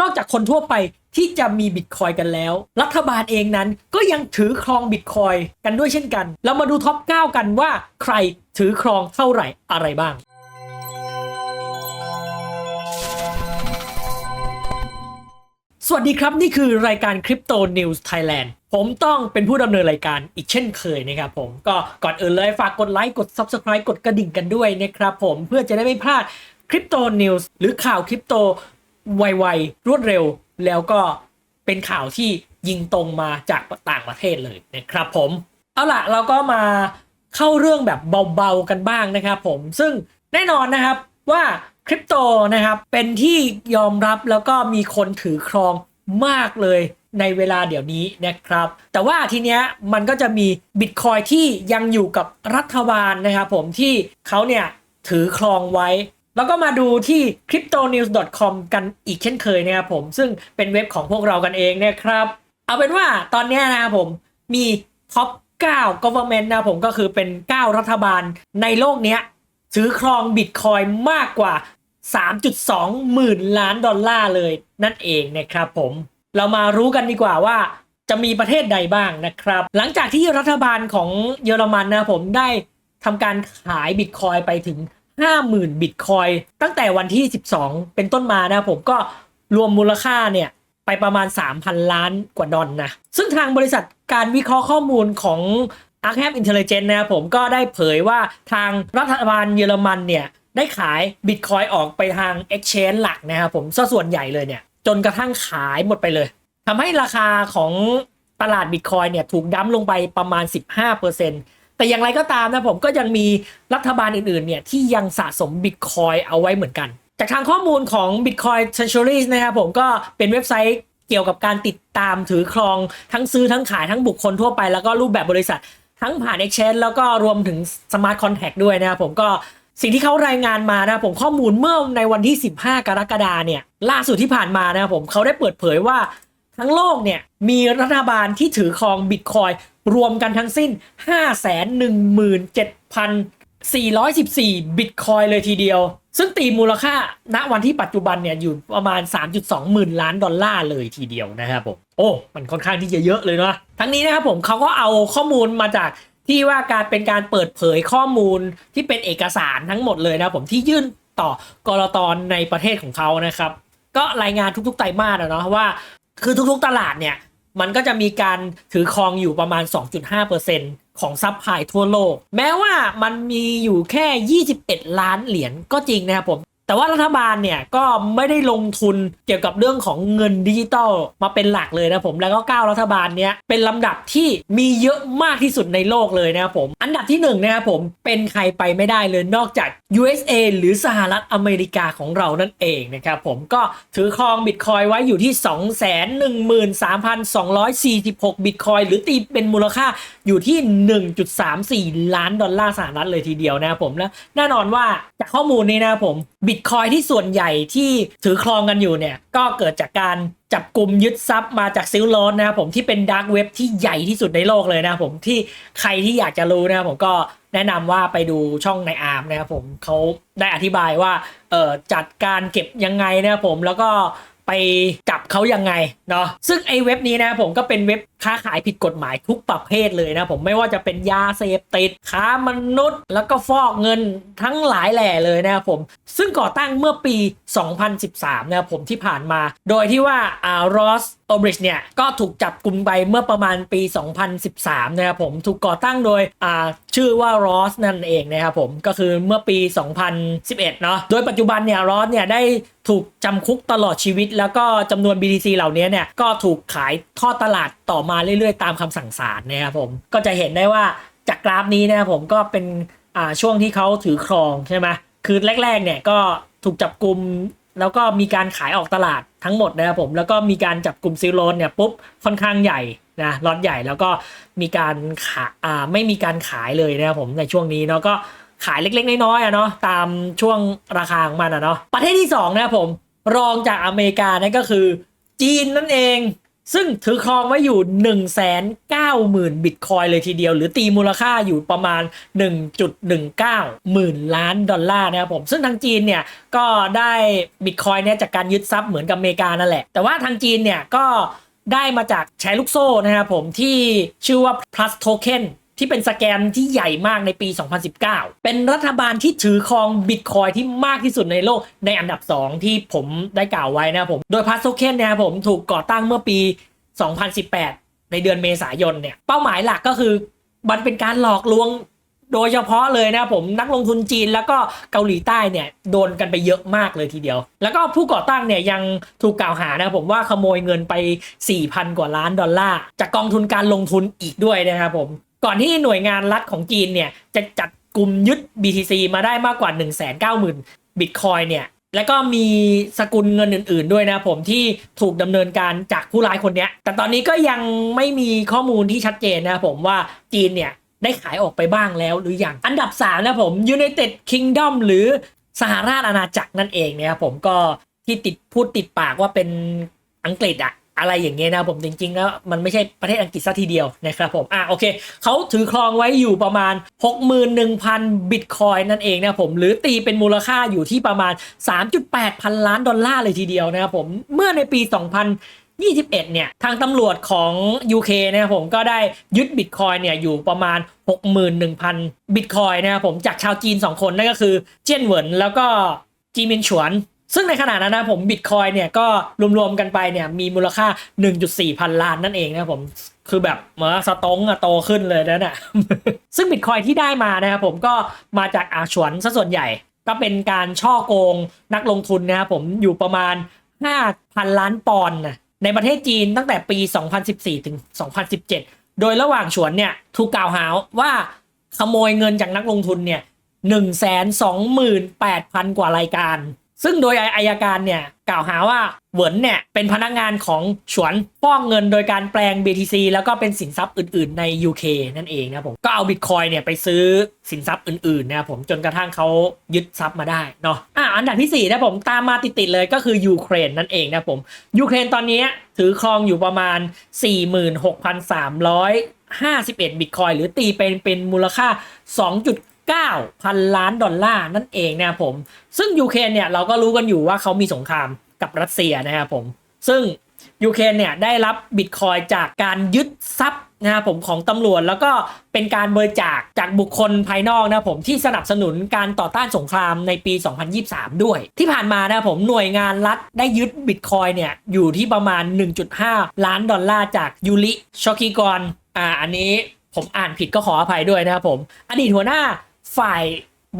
นอกจากคนทั่วไปที่จะมีบิตคอยกันแล้ว รัฐบาลเองนั้นก็ยังถือครองบิตคอยกันด้วยเช่นกัน เรามาดูท็อป 9 กันว่าใครถือครองเท่าไหร่อะไรบ้าง สวัสดีครับนี่คือรายการ Crypto News Thailand ผมต้องเป็นผู้ดำเนินรายการอีกเช่นเคยนะครับผมก็ก่อนอื่นเลยฝากกดไลค์กด Subscribe กดกระดิ่งกันด้วยนะครับผมเพื่อจะได้ไม่พลาด Crypto News หรือข่าวคริปโต ไวๆรวดเร็วแล้วก็เป็นข่าวที่ยิงตรงมาจากต่างประเทศเลยนะครับผม เอาล่ะเราก็มาเข้าเรื่องแบบเบาๆกันบ้างนะครับผมซึ่งแน่นอนนะครับว่าคริปโตนะครับเป็นที่ยอมรับแล้วก็มีคนถือครองมากเลยในเวลาเดี๋ยวนี้นะครับ แต่ว่าทีเนี้ยมันก็จะมีบิตคอยที่ยังอยู่กับรัฐบาลนะครับผมที่เขาเนี่ยถือครองไว้ แล้วก็มาดูที่ cryptonews.com กันอีกเช่นเคยนะครับผม ซึ่งเป็นเว็บของพวกเรากันเองนะครับ เอาเป็นว่าตอนนี้นะครับผมมีท็อป 9 government นะผมก็คือเป็น 9 รัฐบาลในโลกนี้ถือครองบิตคอยมากกว่า 3.2 หมื่นล้านดอลลาร์เลยนั่นเองนะครับผม เรามารู้กันดีกว่าว่าจะมีประเทศใดบ้างนะครับ หลังจากที่รัฐบาลของเยอรมันนะผมได้ทำการขายบิตคอยไปถึง 50,000 บิตคอยตั้งแต่วันที่ 12 เป็นต้นมานะผมก็รวมมูลค่าเนี่ยไปประมาณ 3,000 ล้านกว่าดอลนะซึ่งทางบริษัทการวิเคราะห์ข้อมูลของ Arkham Intelligence นะครับผมก็ได้เผยว่าทางรัฐบาลเยอรมันเนี่ยได้ขายบิตคอยออกไปทาง Exchange หลักนะครับผมซะส่วนใหญ่เลยเนี่ยจนกระทั่งขายหมดไปเลยทำให้ราคาของตลาดบิตคอยเนี่ยถูกดั้มลงไปประมาณ 15% แต่อย่างไรก็ตามนะผมก็ยังมีรัฐบาลอื่นๆเนี่ยที่ยังสะสมบิตคอยเอาไว้เหมือนกัน จากทางข้อมูลของ Bitcoin Treasuries นะครับผมก็เป็นเว็บไซต์เกี่ยวกับการติดตามถือครองทั้งซื้อทั้งขายทั้งบุคคลทั่วไปแล้วก็รูปแบบบริษัท ทั้งผ่าน Exchange แล้วก็รวมถึง Smart Contact ด้วยนะครับผมก็สิ่งที่เขารายงานมานะผมข้อมูลเมื่อในวันที่ 15 กรกฎาเนี่ยล่าสุดที่ผ่านมานะครับผมเขาได้เปิดเผยว่า ทั้งโลกเนี่ยมีรัฐบาลที่ถือครองบิตคอยรวมกันทั้งสิ้น 517,414 บิตคอยเลยทีเดียว ซึ่งตีมูลค่าณวันที่ปัจจุบันเนี่ยอยู่ประมาณ 3.2 หมื่นล้านดอลลาร์เลยทีเดียวนะครับผม โอ้ มันค่อนข้างที่จะเยอะเลยเนาะทั้งนี้นะครับผมเขาก็เอาข้อมูลมาจากที่ว่าการเป็นการเปิดเผยข้อมูลที่เป็นเอกสารทั้งหมดเลยนะผมที่ยื่นต่อกรตอนในประเทศของเขานะครับ ก็รายงานทุกๆไตรมาสอะเนาะว่า คือทุกๆตลาดเนี่ย มันก็จะมีการถือครองอยู่ประมาณ 2.5%ของซับไพลายทั่วโลก แม้ว่ามันมีอยู่แค่ 21 ล้านเหรียญก็จริงนะครับผม แต่ว่ารัฐบาลเนี่ยก็ไม่ได้ลงทุนเกี่ยวกับเรื่องของเงินดิจิตอลมาเป็นหลักเลยนะผมแล้วก็ก้าวรัฐบาลเนี้ยเป็นลำดับที่มีเยอะมากที่สุดในโลกเลยนะครับผม อันดับที่หนึ่งนะครับผมเป็นใครไปไม่ได้เลยนอกจาก USA หรือสหรัฐอเมริกาของเรานั่นเองนะครับผมก็ถือครองบิตคอยไว้อยู่ที่ 213,246 บิตคอยหรือตีเป็นมูลค่าอยู่ที่ 1.34 ล้านดอลลาร์สหรัฐเลยทีเดียวนะครับผมและแน่นอนว่าจากข้อมูลนี้นะครับผมบิตคอยที่ส่วนใหญ่ที่ถือครองกันอยู่เนี่ยก็เกิดจากการจับกลุ่มยึดทรัพย์มาจากซิลโลนนะครับผมที่เป็นดาร์กเว็บที่ใหญ่ที่สุดในโลกเลยนะครับผมที่ใครที่อยากจะรู้นะครับผมก็แนะนำว่าไปดูช่องในอาร์มนะครับผมเขาได้อธิบายว่าเออจัดการเก็บยังไงนะครับผมแล้วก็ไปจับเขายังไงเนาะซึ่งไอ้เว็บนี้นะผมก็เป็นเว็บ ค้าขายผิดกฎหมายทุกประเภทเลยนะผมไม่ว่าจะเป็นยาเสพติดค้ามนุษย์ แล้วก็ฟอกเงินทั้งหลายแหล่เลยนะครับผม ซึ่งก่อตั้งเมื่อปี 2013นะครับผมที่ผ่านมา โดยที่ว่าอารอสโอบริชเนี่ยก็ถูกจับกลุ่มไปเมื่อประมาณปี 2013 นะครับผมถูกก่อตั้งโดยอ่าชื่อว่ารอสนั่นเองนะครับผมก็คือเมื่อปี 2011 เนาะโดยปัจจุบันเนี่ยรอสเนี่ยได้ถูกจำคุกตลอดชีวิต แล้วก็จำนวน BTC เหล่านี้เนี่ยก็ถูกขายทอดตลาด ต่อมาเรื่อยๆ ตามคำสั่งศาลนะครับผมก็จะเห็นได้ว่าจากกราฟนี้นะครับผมก็เป็นอ่าช่วงที่เขาถือครองใช่ไหมคือแรกๆเนี่ยก็ถูกจับกลุ่มแล้วก็มีการขายออกตลาดทั้งหมดนะครับผมแล้วก็มีการจับกลุ่มซิลโลนเนี่ยปุ๊บค่อนข้างใหญ่นะล็อตใหญ่แล้วก็มีการขายอ่าไม่มีการขายเลยนะครับผมในช่วงนี้เนาะก็ขายเล็กๆน้อยๆอะเนาะตามช่วงราคาของมันอะเนาะประเทศที่สองนะครับผมรองจากอเมริกานั่นก็คือจีนนั่นเอง ซึ่งถือครองไว้อยู่ 1 9 0 0 0 0 บิตคอยเลยทีเดียว หรือตีมูลค่าอยู่ประมาณ 1.19 หมื่นล้านดอลลาร์นะครับผม ซึ่งทางจีนเนี่ยก็ได้บิตคอยเนี่ยจากการยึดทรัพย์เหมือนกับอเมริกานั่นแหละ แต่ว่าทางจีนเนี่ยก็ได้มาจากแชร์ลูกโซ่นะครับผมที่ชื่อว่า plus token ที่เป็นสแกมที่ใหญ่มากในปี 2019 เป็นรัฐบาลที่ถือครองบิตคอยที่มากที่สุดในโลกในอันดับ 2 ที่ผมได้กล่าวไว้นะครับผม โดย plus token เนะครับผมถูกก่อตั้งเมื่อปี 2018 ในเดือนเมษายนเนี่ย เป้าหมายหลักก็คือ มันเป็นการหลอกลวงโดยเฉพาะเลยนะครับผมนักลงทุนจีนแล้วก็เกาหลีใต้เนี่ยโดนกันไปเยอะมากเลยทีเดียว แล้วก็ผู้ก่อตั้งเนี่ยยังถูกกล่าวหานะครับผมว่าขโมยเงินไป 4,000 กว่าล้านดอลลาร์จากกองทุนการลงทุนอีกด้วยนะครับผม ก่อนที่หน่วยงานรัฐของจีนเนี่ยจะจัดกลุ่มยึด BTC มาได้มากกว่า 190,000บิตคอยเนี่ยแล้วก็มีสกุลเงินอื่น ๆ ด้วยนะผมที่ถูกดำเนินการจากผู้ร้ายคนนี้แต่ตอนนี้ก็ยังไม่มีข้อมูลที่ชัดเจนนะผมว่าจีนเนี่ยได้ขายออกไปบ้างแล้วหรือยังอันดับ 3 นะผม United Kingdom หรือสหราชอาณาจักรนั่นเองนะครับผมก็ที่ติดพูดติดปากว่าเป็นอังกฤษอะ อะไรอย่างเงี้ยนะผมจริงๆแล้วมันไม่ใช่ประเทศอังกฤษซะทีเดียวนะครับผมอะโอเคเขาถือครองไว้อยู่ประมาณ 61,000 บิตคอยนั่นเองนะผมหรือตีเป็นมูลค่าอยู่ที่ประมาณ 3.8 พันล้านดอลลาร์เลยทีเดียวนะครับผมเมื่อในปี 2000 21 เนี่ย ทางตำรวจของ UK นะครับผมก็ได้ยึดบิตคอยเนี่ยอยู่ประมาณ 61,000 บิตคอยนะครับผมจากชาวจีน 2 คนนั่นก็คือเจี้ยนเหวินแล้วก็จีมินฉวน ซึ่งในขณะนั้นนะผมบิตคอยเนี่ยก็รวมๆกันไปเนี่ยมีมูลค่า 1.4 พันล้านนั่นเองนะผมคือแบบเหมือนสตงอะโตขึ้นเลยนะเนี่ยซึ่งบิตคอยที่ได้มานะครับผมก็มาจากอาฉวนซะส่วนใหญ่ ก็เป็นการช่อโกงนักลงทุนนะครับผมอยู่ประมาณ 5,000 ล้านปอนด์นะในประเทศจีนตั้งแต่ปี 2014 ถึง 2017 โดยระหว่างฉวนเนี่ยถูกกล่าวหาว่าขโมยเงินจากนักลงทุนเนี่ย128,000 กว่ารายการ ซึ่งโดยอายการเนี่ยกล่าวหาว่าเหวินเนี่ยเป็นพนักงานของฉวนฟองเงินโดยการแปลง BTC แล้วก็เป็นสินทรัพย์อื่นๆใน UK นั่นเองนะผมก็เอาบิตคอยเนี่ยไปซื้อสินทรัพย์อื่นๆนะผมจนกระทั่งเขายึดทรัพย์มาได้เนาะอะอันดับที่4นะผมตามมาติดๆเลยก็คือยูเครนนั่นเองนะผมยูเครนตอนนี้ถือครองอยู่ประมาณ 46,351บิตคอยหรือตีเป็นเป็นมูลค่า 9พันล้านดอลลาร์นั่นเองนะครับผมซึ่งยูเครนเนี่ยเราก็รู้กันอยู่ว่าเขามีสงครามกับรัสเซียนะครับผมซึ่งยูเครนเนี่ยได้รับบิตคอยจากการยึดทรัพย์นะครับผมของตำรวจแล้วก็เป็นการบริจาคจากบุคคลภายนอกนะผมที่สนับสนุนการต่อต้านสงครามในปี 2023 ด้วย ที่ผ่านมานะครับผมหน่วยงานรัฐได้ยึดบิตคอยเนี่ยอยู่ที่ประมาณ 1.5 ล้านดอลลาร์จากยูริชอกิกรอ่าอันนี้ผมอ่านผิดก็ขออภัยด้วยนะครับผม อดีตหัวหน้า ฝ่าย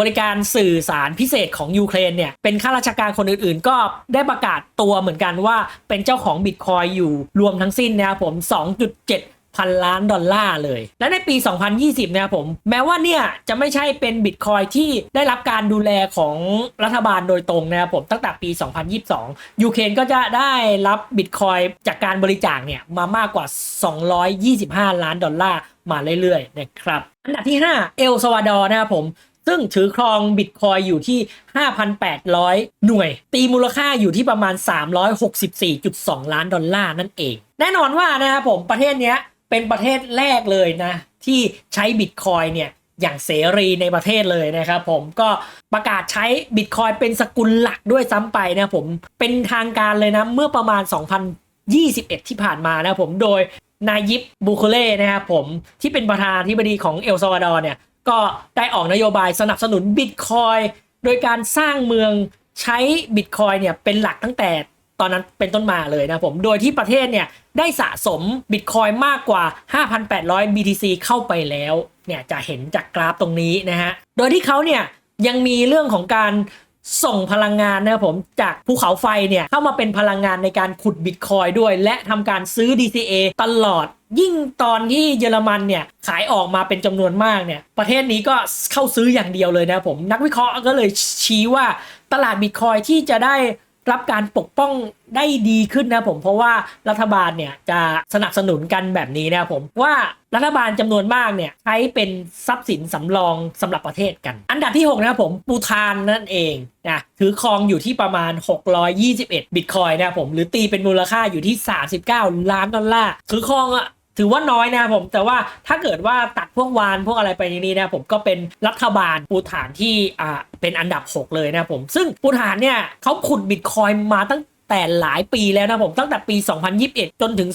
บริการสื่อสารพิเศษของยูเครนเนี่ย เป็นข้าราชการคนอื่นๆ ก็ได้ประกาศตัวเหมือนกันว่าเป็นเจ้าของบิตคอยอยู่รวมทั้งสิ้นนะครับผม 2.7พันล้านดอลลาร์เลย และในปี 2020นะครับผม แม้ว่าเนี่ยจะไม่ใช่เป็นบิตคอยที่ได้รับการดูแลของรัฐบาลโดยตรงนะครับผมตั้งแต่ปี 2022 ยูเครนก็จะได้รับบิตคอยจากการบริจาคเนี่ยมามากกว่า 225 ล้านดอลลาร์มาเรื่อยๆนะครับ อันดับที่ 5 เอลซาวาดอร์นะครับผม ซึ่งถือครองบิตคอยอยู่ที่ 5,800 หน่วย ตีมูลค่าอยู่ที่ประมาณ 364.2 ล้านดอลลาร์นั่นเอง แน่นอนว่านะครับผมประเทศนี้เป็นประเทศแรกเลยนะ ที่ใช้บิตคอยเนี่ยอย่างเสรีในประเทศเลยนะครับผมก็ประกาศใช้บิตคอยเป็นสกุลหลักด้วยซ้ำไปนะผมเป็นทางการเลยนะเมื่อประมาณ 2021 ที่ผ่านมานะครับผมโดย นายยิปบูคเล่นะครับผมที่เป็นประธานาธิบดีของเอลซาวาดอร์เนี่ยก็ได้ออกนโยบายสนับสนุนบิตคอยโดยการสร้างเมืองใช้บิตคอยเนี่ยเป็นหลักตั้งแต่ตอนนั้นเป็นต้นมาเลยนะผม โดยที่ประเทศเนี่ยได้สะสมบิตคอยมากกว่า 5,800 BTC เข้าไปแล้วเนี่ยจะเห็นจากกราฟตรงนี้นะฮะ โดยที่เขาเนี่ยยังมีเรื่องของการ ส่งพลังงานนะครับผมจากภูเขาไฟเนี่ยเข้ามาเป็นพลังงานในการขุดบิตคอยด้วย และทำการซื้อ DCA ตลอด ยิ่งตอนที่เยอรมันเนี่ยขายออกมาเป็นจำนวนมากเนี่ยประเทศนี้ก็เข้าซื้ออย่างเดียวเลยนะครับผมนักวิเคราะห์ก็เลยชี้ว่าตลาดบิตคอยที่จะได้ รับการปกป้องได้ดีขึ้นนะผมเพราะว่ารัฐบาลเนี่ยจะสนับสนุนกันแบบนี้นะผมว่ารัฐบาลจำนวนมากเนี่ยใช้เป็นทรัพย์สินสำรองสำหรับประเทศกัน อันดับที่ 6 นะครับผมปูทานนั่นเองนะถือครองอยู่ที่ประมาณ 621 บิตคอยนะครับผมหรือตีเป็นมูลค่าอยู่ที่ 39 ล้านดอลลาร์ถือครองอะ ถือว่าน้อยนะครับผมแต่ว่าถ้าเกิดว่าตัดพวกวานพวกอะไรไปนี้นะผมก็เป็นรัฐบาลปูฐานที่อ่าเป็นอันดับ 6 เลยนะผม ซึ่งปูฐานเนี่ยเขาขุดบิตคอยมาตั้ง แต่หลายปีแล้วนะผมตั้งแต่ปี 2021 จนถึง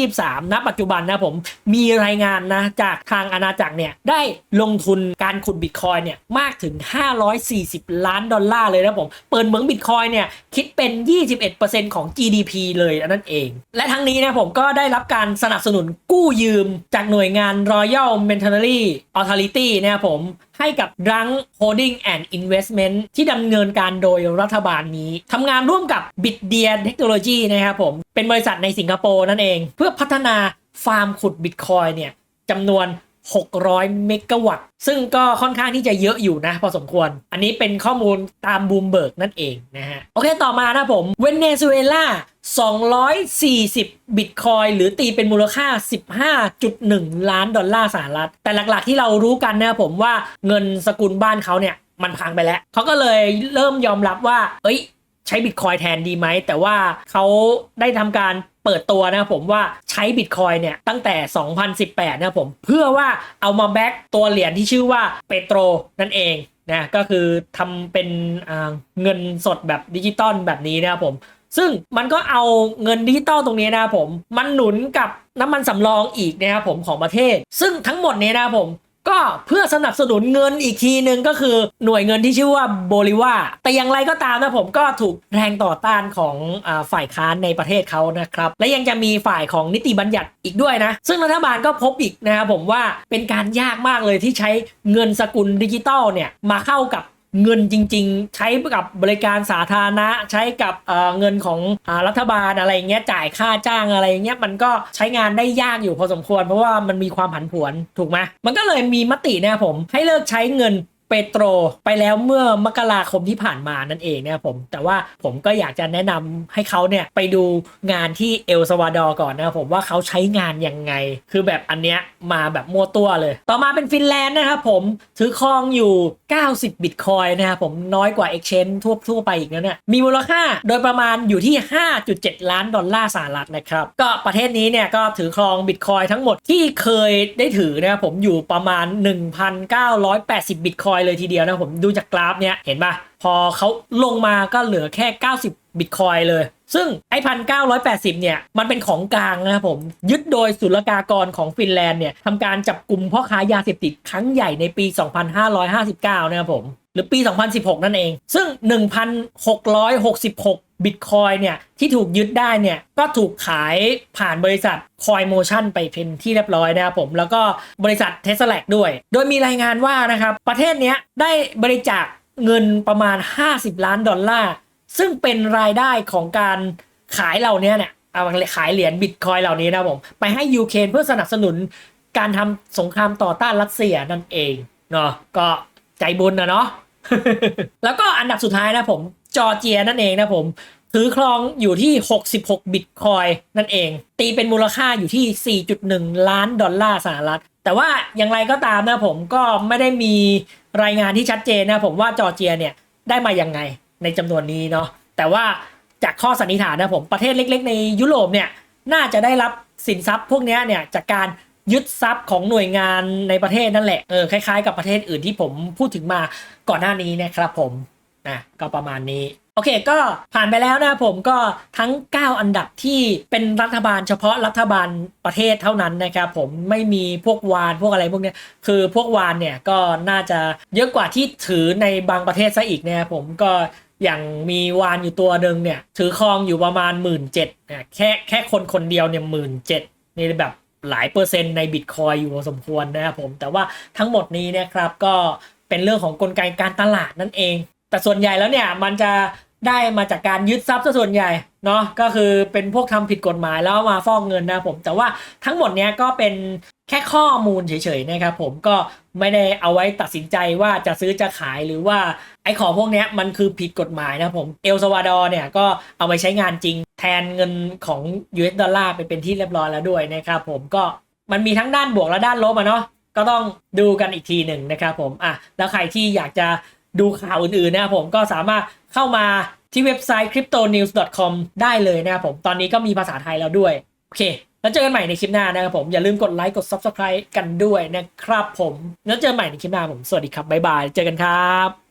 2023ณปัจจุบันนะผมมีรายงานนะจากทางอาณาจักรเนี่ยได้ลงทุนการขุดบิตคอยเนี่ยมากถึง 540 ล้านดอลลาร์เลยนะผม เปิดเหมืองบิตคอยเนี่ยคิดเป็น 21%ของ GDP เลยนั่นเอง และทั้งนี้นะผมก็ได้รับการสนับสนุนกู้ยืมจากหน่วยงาน Royal Monetary Authority นะครับผม ให้กับรัง Holding and Investment ที่ดำเนินการโดยรัฐบาลนี้ทำงานร่วมกับ b i t d e a Technology นะครับผม เป็นบริษัทในสิงคโปร์นั่นเอง เพื่อพัฒนาฟาร์มขุดบิตคอยเนี่ยจำนวน 600 เมกะวัตต์ ซึ่งก็ค่อนข้างที่จะเยอะอยู่นะ พอสมควร อันนี้เป็นข้อมูลตามบูมเบิร์กนั่นเองนะฮะ โอเคต่อมานะผมเวเนซุเอลา240 บิตคอยหรือตีเป็นมูลค่า 15.1 ล้านดอลลาร์สหรัฐ แต่หลักๆที่เรารู้กันนะผมว่าเงินสกุลบ้านเขาเนี่ยมันพังไปแล้ว เขาก็เลยเริ่มยอมรับว่า เอ้ย ใช้บิตคอยแทนดีไหม แต่ว่าเขาได้ทำการ เปิดตัวนะผมว่าใช้บิตคอยเนี่ยตั้งแต่ 2018 นะผมเพื่อว่าเอามาแบ็กตัวเหรียญที่ชื่อว่าเปโตรนั่นเองนะก็คือทำเป็นเงินสดแบบดิจิตอลแบบนี้นะครับผม ซึ่งมันก็เอาเงินดิจิตอลตรงนี้นะครับผม มันหนุนกับน้ำมันสำรองอีกนะครับผมของประเทศ ซึ่งทั้งหมดนี้นะครับผม ก็เพื่อสนับสนุนเงินอีกทีหนึ่งก็คือหน่วยเงินที่ชื่อว่าโบลิวาแต่อย่างไรก็ตามนะผมก็ถูกแรงต่อต้านของอฝ่ายค้านในประเทศเขานะครับ และยังจะมีฝ่ายของนิติบัญญัติอีกด้วยนะ ซึ่งรัฐบาลก็พบอีกนะครับผมว่าเป็นการยากมากเลยที่ใช้เงินสกุลดิจิตอลเนี่ยมาเข้ากับ เงินจริง ๆ ใช้กับบริการสาธารณะ ใช้กับเเงินของอรัฐบาลอะไรเงี้ยจ่ายค่าจ้างอะไรเงี้ยมันก็ใช้งานได้ยากอยู่พอสมควร เพราะว่ามันมีความผันผวนถูกไหมมันก็เลยมีมตินะผมให้เลิกใช้เงิน เปโตรไปแล้วเมื่อมกราคมที่ผ่านมานั่นเองเนะครับผมแต่ว่าผมก็อยากจะแนะนำให้เขาเนี่ยไปดูงานที่เอลซาวาดอร์ก่อนนะครับผมว่าเขาใช้งานยังไง คือแบบอันเนี้ยมาแบบมั่วตัวเลย ต่อมาเป็นฟินแลนด์นะครับผมถือครองอยู่ 90 บิตคอยนะครับผมน้อยกว่า Exchange ทั่วทั่วไปอีกนะเนี่ยมีมูลค่าโดยประมาณอยู่ที่ 5.7 ล้านดอลลาร์สหรัฐนะครับก็ประเทศนี้เนี่ยก็ถือครองบิตคอยทั้งหมดที่เคยได้ถือนะครับผมอยู่ประมาณ 1,980 บิตคอยเลยทีเดียวนะผมดูจากกราฟเนี้ยเห็นปะพอเขาลงมาก็เหลือแค่ 90 บิตคอยเลย ซึ่งไอ้พันเก้เนี่ย มันเป็นของกลางนะครับผม ยึดโดยศุลกากรของฟินแลนด์เนี่ยทำการจับกลุ่มพ่อค้ายาเสพติดครั้งใหญ่ในปี 2559 นะครับผม หรือปี 2016 นั่นเอง ซึ่ง 1,666 บิตคอยเนี่ยที่ถูกยึดได้เนี่ยก็ถูกขายผ่านบริษัทคอยโมชั่นไปเป็นที่เรียบร้อยนะครับผม แล้วก็บริษัทเทสลาด้วย โดยมีรายงานว่านะครับ ประเทศนี้ได้บริจาคเงินประมาณ 50 ล้านดอลลาร์ ซึ่งเป็นรายได้ของการขายเหล่านี้เนี่ยเอาขายเหรียญบิตคอยเหล่านี้นะผม ไปให้ยูเครนเพื่อสนับสนุนการทำสงครามต่อต้านรัสเซียนั่นเองเนาะก็ใจบุญนะเนาะแล้วก็อันดับสุดท้ายนะผม จอร์เจียนั่นเองนะผม ถือครองอยู่ที่ 66 บิตคอยนั่นเอง ตีเป็นมูลค่าอยู่ที่ 4.1 ล้านดอลลาร์สหรัฐ แต่ว่าอย่างไรก็ตามนะผมก็ไม่ได้มีรายงานที่ชัดเจนนะผมว่าจอร์เจียเนี่ยได้มายังไงในจำนวนนี้เนาะแต่ว่าจากข้อสันนิษฐานนะผมประเทศเล็ก ๆ ในยุโรปเนี่ยน่าจะได้รับสินทรัพย์พวกนี้เนี่ยจากการยึดทรัพย์ของหน่วยงานในประเทศนั่นแหละ เออคล้ายๆกับประเทศอื่นที่ผมพูดถึงมาก่อนหน้านี้นะครับผม นะก็ประมาณนี้ โอเคก็ผ่านไปแล้วนะผมก็ทั้ง 9 อันดับที่เป็นรัฐบาลเฉพาะรัฐบาลประเทศเท่านั้นนะครับผมไม่มีพวกวานพวกอะไรพวกนี้คือพวกวานเนี่ยก็น่าจะเยอะกว่าที่ถือในบางประเทศซะอีกนะครับผมก็อย่างมีวานอยู่ตัวหนึ่งเนี่ยถือครองอยู่ประมาณ 1 7ื่นเจ็ดแค่แค่คนคนเดียวเนี่ยหมื่นเจ็ดนี่แบบหลายเปอร์เซ็นต์ในบิตคอยอยู่พอสมควรนะครับผมแต่ว่าทั้งหมดนี้เนะครับก็เป็นเรื่องของกลไกการตลาดนั่นเอง แต่ส่วนใหญ่แล้วเนี่ยมันจะได้มาจากการยึดทรัพย์ซะส่วนใหญ่เนาะก็คือเป็นพวกทำผิดกฎหมายแล้วมาฟ้อกเงินนะผม แต่ว่าทั้งหมดเนี้ยก็เป็นแค่ข้อมูลเฉยๆนะครับผมก็ไม่ได้เอาไว้ตัดสินใจว่าจะซื้อจะขายหรือว่าไอ้ของพวกเนี้ยมันคือผิดกฎหมายนะผมเอลซาวาดอร์เนี่ยก็เอาไปใช้งานจริงแทนเงินของ US ดอลลาร์ไปเป็นที่เรียบร้อยแล้วด้วยนะครับผมก็มันมีทั้งด้านบวกและด้านลบอะเนาะก็ต้องดูกันอีกทีหนึ่งนะครับผมอะแล้วใครที่อยากจะ ดูข่าวอื่นๆนะครับผมก็สามารถเข้ามาที่เว็บไซต์ cryptonews.com ได้เลยนะครับผมตอนนี้ก็มีภาษาไทยแล้วด้วย โอเค แล้วเจอกันใหม่ในคลิปหน้านะครับผม อย่าลืมกดไลค์กด Subscribe กันด้วยนะครับผม แล้วเจอกันใหม่ในคลิปหน้าผม สวัสดีครับ บ๊ายบาย เจอกันครับ